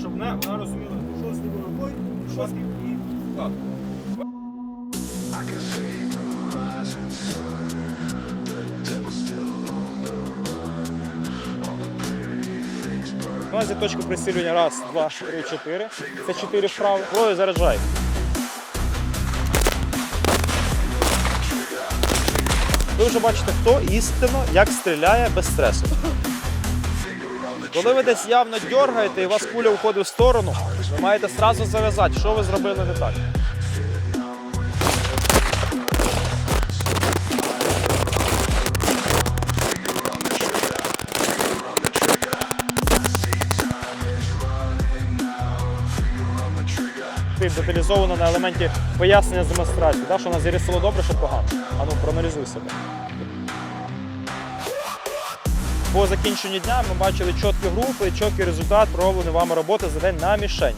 щоб вона, вона розуміла, що з тобою робити, що з і так. У нас є точка прицілювання. Раз, два, три, чотири. Це чотири вправи. Двоє заряджай. Ви вже бачите, хто істинно як стріляє без стресу. Коли ви десь явно дергаєте і у вас куля уходить в сторону, ви маєте одразу зав'язати, що ви зробили не так. Деталізовано на елементі пояснення з демонстрації, що у нас зарісило добре, що погано. А ну проаналізуй себе. По закінченню дня ми бачили чіткі групи, чіткий результат проробленої вами роботи за день на мішень.